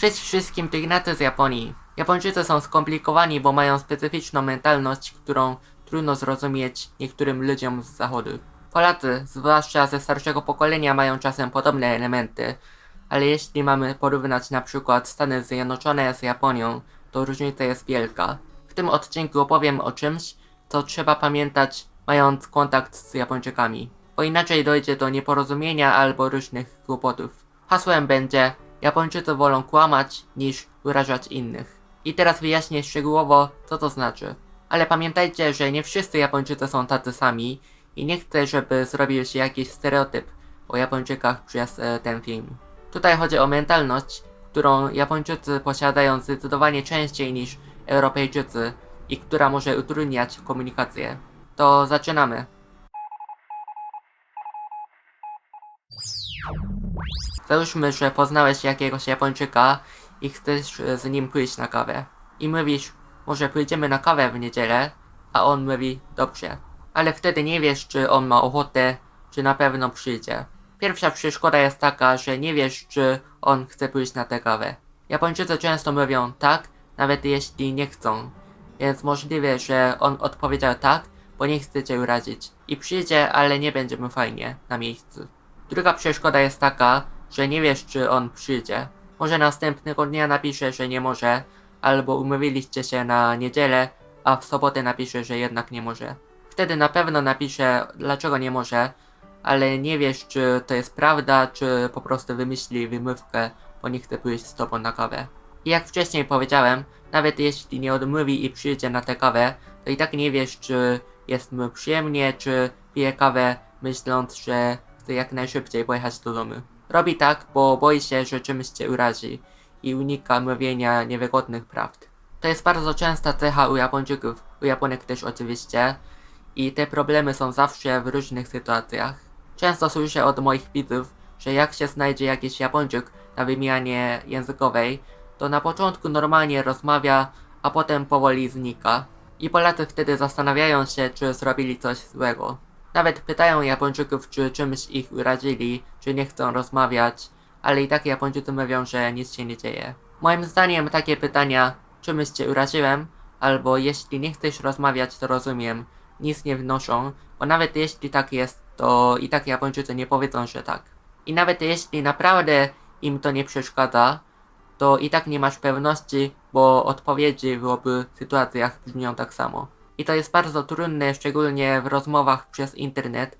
Cześć wszystkim, to Ignacy z Japonii. Japończycy są skomplikowani, bo mają specyficzną mentalność, którą trudno zrozumieć niektórym ludziom z zachodu. Polacy, zwłaszcza ze starszego pokolenia, mają czasem podobne elementy, ale jeśli mamy porównać na przykład Stany Zjednoczone z Japonią, to różnica jest wielka. W tym odcinku opowiem o czymś, co trzeba pamiętać, mając kontakt z Japończykami, bo inaczej dojdzie do nieporozumienia albo różnych kłopotów. Hasłem będzie Japończycy wolą kłamać niż urażać innych. I teraz wyjaśnię szczegółowo, co to znaczy. Ale pamiętajcie, że nie wszyscy Japończycy są tacy sami i nie chcę, żeby zrobił się jakiś stereotyp o Japończykach przez e, ten film. Tutaj chodzi o mentalność, którą Japończycy posiadają zdecydowanie częściej niż Europejczycy i która może utrudniać komunikację. To zaczynamy. Załóżmy, że poznałeś jakiegoś Japończyka i chcesz e, z nim pójść na kawę. I mówisz, może pójdziemy na kawę w niedzielę, a on mówi, dobrze. Ale wtedy nie wiesz, czy on ma ochotę, czy na pewno przyjdzie. Pierwsza przeszkoda jest taka, że nie wiesz, czy on chce pójść na tę kawę. Japończycy często mówią tak, nawet jeśli nie chcą. Więc możliwe, że on odpowiedział tak, bo nie chce cię urazić. I przyjdzie, ale nie będzie mu fajnie na miejscu. Druga przeszkoda jest taka, że nie wiesz, czy on przyjdzie. Może następnego dnia napisze, że nie może, albo umówiliście się na niedzielę, a w sobotę napisze, że jednak nie może. Wtedy na pewno napisze, dlaczego nie może, ale nie wiesz, czy to jest prawda, czy po prostu wymyśli wymówkę, bo nie chce pójść z tobą na kawę. I jak wcześniej powiedziałem, nawet jeśli nie odmówi i przyjdzie na tę kawę, to i tak nie wiesz, czy jest mu przyjemnie, czy pije kawę, myśląc, że chce jak najszybciej pojechać do domu. Robi tak, bo boi się, że czymś cię urazi i unika mówienia niewygodnych prawd. To jest bardzo częsta cecha u Japończyków, u Japonek też oczywiście, i te problemy są zawsze w różnych sytuacjach. Często słyszę od moich widzów, że jak się znajdzie jakiś Japończyk na wymianie językowej, to na początku normalnie rozmawia, a potem powoli znika. I Polacy wtedy zastanawiają się, czy zrobili coś złego. Nawet pytają Japończyków, czy czymś ich urazili, czy nie chcą rozmawiać, ale i tak Japończycy mówią, że nic się nie dzieje. Moim zdaniem takie pytania, czymś cię uraziłem, albo jeśli nie chcesz rozmawiać, to rozumiem, nic nie wnoszą, bo nawet jeśli tak jest, to i tak Japończycy nie powiedzą, że tak. I nawet jeśli naprawdę im to nie przeszkadza, to i tak nie masz pewności, bo odpowiedzi w obu sytuacjach brzmią tak samo. I to jest bardzo trudne, szczególnie w rozmowach przez internet,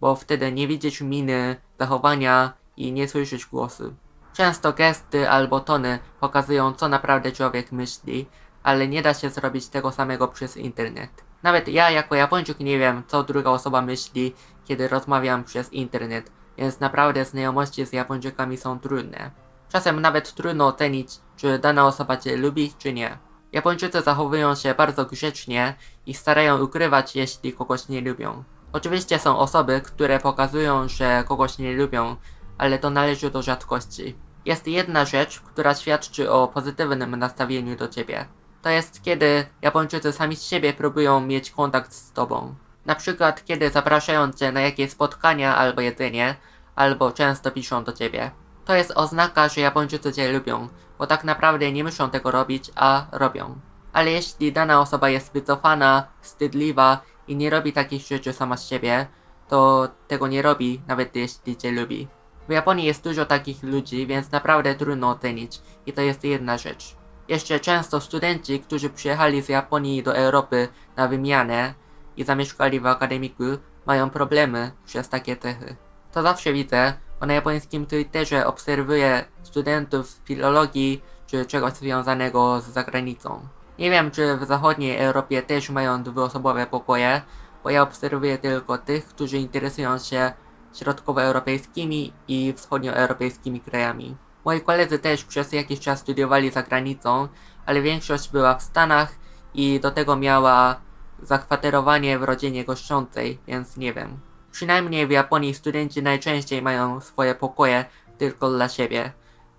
bo wtedy nie widzisz miny, zachowania i nie słyszysz głosu. Często gesty albo tony pokazują, co naprawdę człowiek myśli, ale nie da się zrobić tego samego przez internet. Nawet ja jako Japończyk nie wiem, co druga osoba myśli, kiedy rozmawiam przez internet, więc naprawdę znajomości z Japończykami są trudne. Czasem nawet trudno ocenić, czy dana osoba cię lubi, czy nie. Japończycy zachowują się bardzo grzecznie i starają ukrywać, jeśli kogoś nie lubią. Oczywiście są osoby, które pokazują, że kogoś nie lubią, ale to należy do rzadkości. Jest jedna rzecz, która świadczy o pozytywnym nastawieniu do ciebie. To jest kiedy Japończycy sami z siebie próbują mieć kontakt z tobą. Na przykład kiedy zapraszają cię na jakieś spotkania albo jedzenie, albo często piszą do ciebie. To jest oznaka, że Japończycy cię lubią, bo tak naprawdę nie muszą tego robić, a robią. Ale jeśli dana osoba jest wycofana, wstydliwa i nie robi takich rzeczy sama z siebie, to tego nie robi, nawet jeśli cię lubi. W Japonii jest dużo takich ludzi, więc naprawdę trudno ocenić i to jest jedna rzecz. Jeszcze często studenci, którzy przyjechali z Japonii do Europy na wymianę i zamieszkali w akademiku, mają problemy przez takie cechy. To zawsze widzę, na japońskim Twitterze obserwuję studentów filologii czy czegoś związanego z zagranicą. Nie wiem, czy w zachodniej Europie też mają dwuosobowe pokoje, bo ja obserwuję tylko tych, którzy interesują się środkowoeuropejskimi i wschodnioeuropejskimi krajami. Moi koledzy też przez jakiś czas studiowali za granicą, ale większość była w Stanach i do tego miała zakwaterowanie w rodzinie goszczącej, więc nie wiem. Przynajmniej w Japonii studenci najczęściej mają swoje pokoje tylko dla siebie,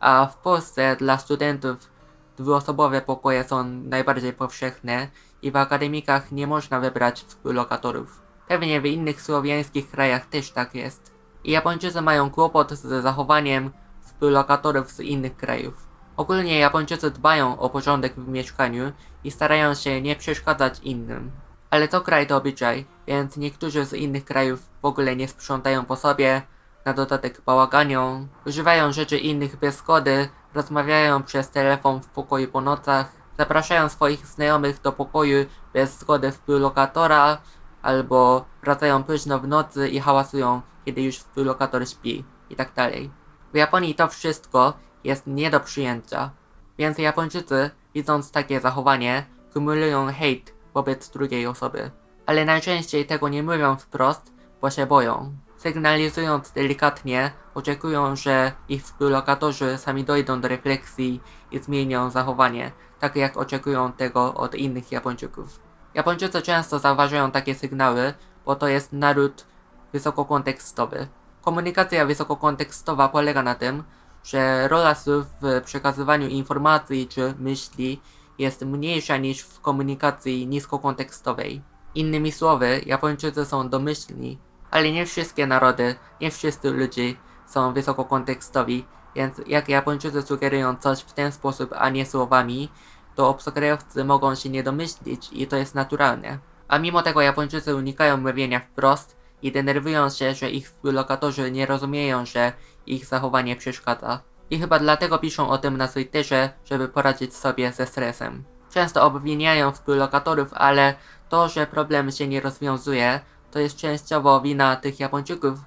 a w Polsce dla studentów dwuosobowe pokoje są najbardziej powszechne i w akademikach nie można wybrać współlokatorów. Pewnie w innych słowiańskich krajach też tak jest. I Japończycy mają kłopot z zachowaniem współlokatorów z innych krajów. Ogólnie Japończycy dbają o porządek w mieszkaniu i starają się nie przeszkadzać innym. Ale to kraj to obyczaj, więc niektórzy z innych krajów w ogóle nie sprzątają po sobie, na dodatek bałaganią, używają rzeczy innych bez zgody, rozmawiają przez telefon w pokoju po nocach, zapraszają swoich znajomych do pokoju bez zgody współlokatora, albo wracają późno w nocy i hałasują, kiedy już współlokator śpi i tak dalej. W Japonii to wszystko jest nie do przyjęcia, więc Japończycy, widząc takie zachowanie, kumulują hejt wobec drugiej osoby. Ale najczęściej tego nie mówią wprost, bo się boją. Sygnalizując delikatnie, oczekują, że ich współlokatorzy sami dojdą do refleksji i zmienią zachowanie, tak jak oczekują tego od innych Japończyków. Japończycy często zauważają takie sygnały, bo to jest naród wysokokontekstowy. Komunikacja wysokokontekstowa polega na tym, że rola słów w przekazywaniu informacji czy myśli jest mniejsza niż w komunikacji niskokontekstowej. Innymi słowy, Japończycy są domyślni, ale nie wszystkie narody, nie wszyscy ludzie są wysokokontekstowi, więc jak Japończycy sugerują coś w ten sposób, a nie słowami, to obcokrajowcy mogą się nie domyślić i to jest naturalne. A mimo tego Japończycy unikają mówienia wprost i denerwują się, że ich współlokatorzy nie rozumieją, że ich zachowanie przeszkadza. I chyba dlatego piszą o tym na Twitterze, żeby poradzić sobie ze stresem. Często obwiniają współlokatorów, ale to, że problem się nie rozwiązuje, to jest częściowo wina tych Japończyków,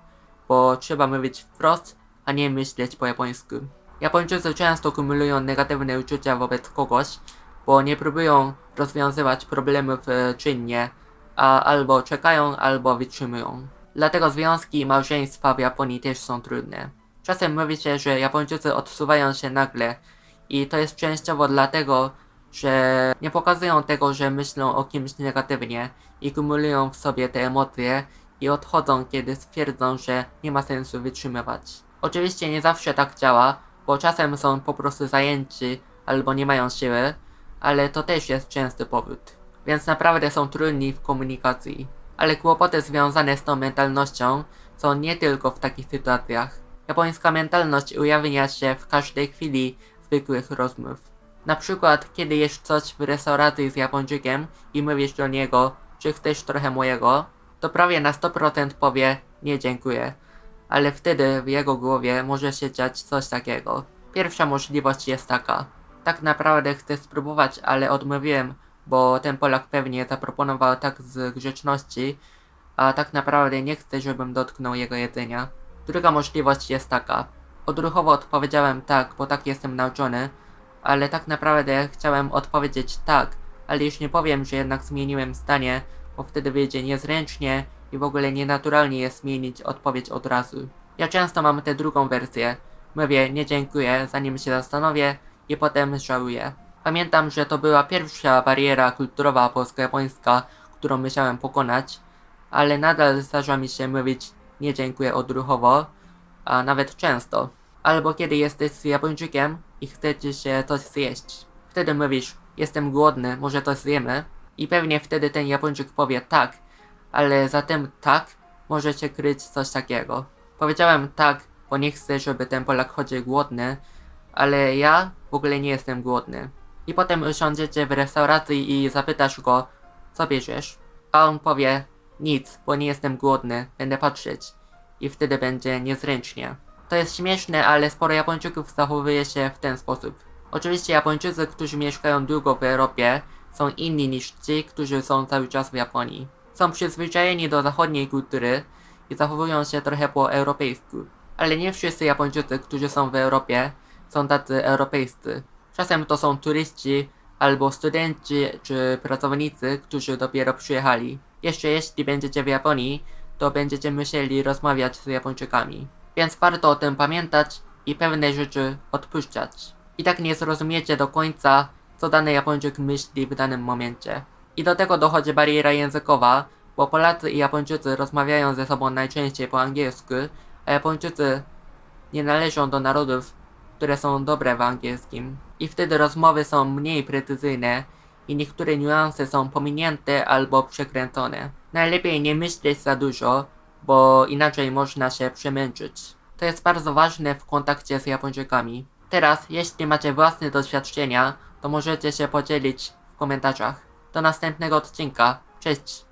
bo trzeba mówić wprost, a nie myśleć po japońsku. Japończycy często kumulują negatywne uczucia wobec kogoś, bo nie próbują rozwiązywać problemów e, czynnie, a albo czekają, albo wytrzymują. Dlatego związki i małżeństwa w Japonii też są trudne. Czasem mówi się, że Japończycy odsuwają się nagle i to jest częściowo dlatego, że nie pokazują tego, że myślą o kimś negatywnie i kumulują w sobie te emocje i odchodzą, kiedy stwierdzą, że nie ma sensu wytrzymywać. Oczywiście nie zawsze tak działa, bo czasem są po prostu zajęci albo nie mają siły, ale to też jest częsty powód. Więc naprawdę są trudni w komunikacji. Ale kłopoty związane z tą mentalnością są nie tylko w takich sytuacjach. Japońska mentalność ujawnia się w każdej chwili zwykłych rozmów. Na przykład, kiedy jesz coś w restauracji z Japończykiem i mówisz do niego, czy chcesz trochę mojego, to prawie na 100% powie nie dziękuję. Ale wtedy w jego głowie może się dziać coś takiego. Pierwsza możliwość jest taka. Tak naprawdę chcę spróbować, ale odmówiłem, bo ten Polak pewnie zaproponował tak z grzeczności, a tak naprawdę nie chce, żebym dotknął jego jedzenia. Druga możliwość jest taka. Odruchowo odpowiedziałem tak, bo tak jestem nauczony, ale tak naprawdę chciałem odpowiedzieć tak, ale już nie powiem, że jednak zmieniłem zdanie, bo wtedy wyjdzie niezręcznie i w ogóle nienaturalnie jest zmienić odpowiedź od razu. Ja często mam tę drugą wersję. Mówię nie dziękuję, zanim się zastanowię i potem żałuję. Pamiętam, że to była pierwsza bariera kulturowa polsko-japońska, którą musiałem pokonać, ale nadal zdarza mi się mówić nie dziękuję odruchowo, a nawet często. Albo kiedy jesteś z Japończykiem i chcecie się coś zjeść. Wtedy mówisz, jestem głodny, może coś zjemy? I pewnie wtedy ten Japończyk powie tak, ale za tym tak możecie kryć coś takiego. Powiedziałem tak, bo nie chcę, żeby ten Polak chodził głodny, ale ja w ogóle nie jestem głodny. I potem usiądziecie w restauracji i zapytasz go, co bierzesz? A on powie, nic, bo nie jestem głodny, będę patrzeć. I wtedy będzie niezręcznie. To jest śmieszne, ale sporo Japończyków zachowuje się w ten sposób. Oczywiście Japończycy, którzy mieszkają długo w Europie, są inni niż ci, którzy są cały czas w Japonii. Są przyzwyczajeni do zachodniej kultury i zachowują się trochę po europejsku. Ale nie wszyscy Japończycy, którzy są w Europie, są tacy europejscy. Czasem to są turyści, albo studenci czy pracownicy, którzy dopiero przyjechali. Jeszcze jeśli będziecie w Japonii, to będziecie musieli rozmawiać z Japończykami. Więc warto o tym pamiętać i pewne rzeczy odpuszczać. I tak nie zrozumiecie do końca, co dany Japończyk myśli w danym momencie. I do tego dochodzi bariera językowa, bo Polacy i Japończycy rozmawiają ze sobą najczęściej po angielsku, a Japończycy nie należą do narodów, które są dobre w angielskim. I wtedy rozmowy są mniej precyzyjne i niektóre niuanse są pominięte albo przekręcone. Najlepiej nie myśleć za dużo, bo inaczej można się przemęczyć. To jest bardzo ważne w kontakcie z Japończykami. teraz, jeśli macie własne doświadczenia, to możecie się podzielić w komentarzach. Do następnego odcinka. Cześć!